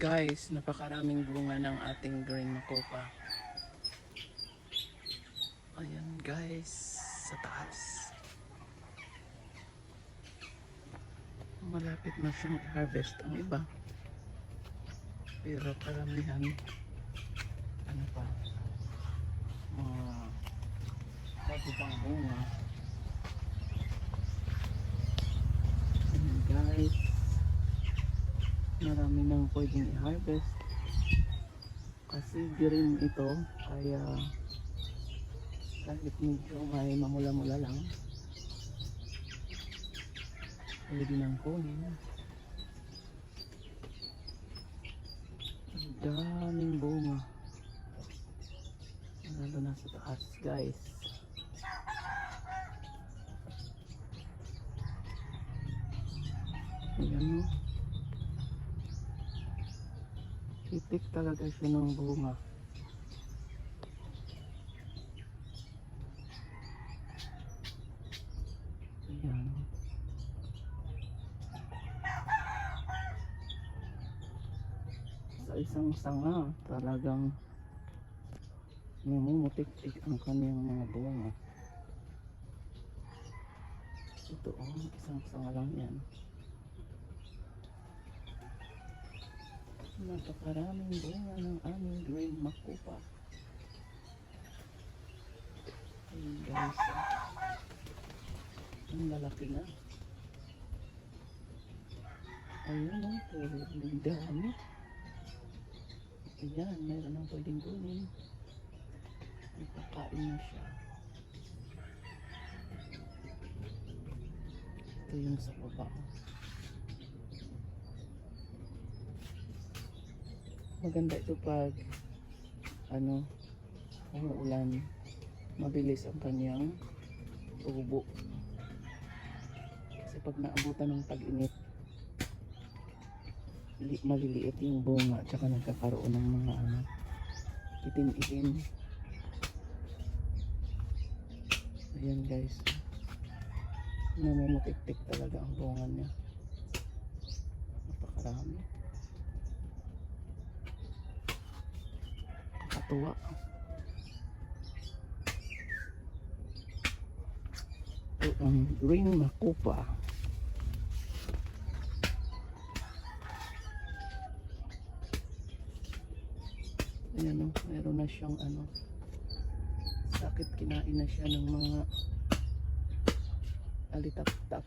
Guys, napakaraming bunga ng ating green makopa. Ayan guys, sa taas. Malapit na siyang harvest ang iba. Pero karamihan, ano pa, mga bago pang bunga. Ayan guys, marami nang pwedeng i-harvest. Kasi green ito, kaya kahit medyo may mamula-mula lang, pwede nang kunin. Ang daming bunga. Lalo na sa taas, guys. Ayan mo. Titik talaga siya ng bunga. Ayan. Sa isang sanga, talagang namumutik-tik ang kanyang mga bunga. Ito, oh, isang sanga lang yan. Napakaraming bunga ng aming green makupa. Ayun guys. Ang lalaki na. Ayun o, puro ang dami. Ayan, meron ang pwedeng kunin. Ipakain na siya. Ito yung sa baba. Maganda ito pag ano umuulan mabilis ang kanyang tubo. Kasi pag naabutan ng tag-init li- maliliit yung bunga tsaka nagkakaroon ng mga ano itim-itim. Ayan guys. Namumutik-tik talaga ang bunga niya katuwa. Ito ang green makupa. Ayan o, meron na siyang ano, sakit kinain na siya ng mga alitap-tap.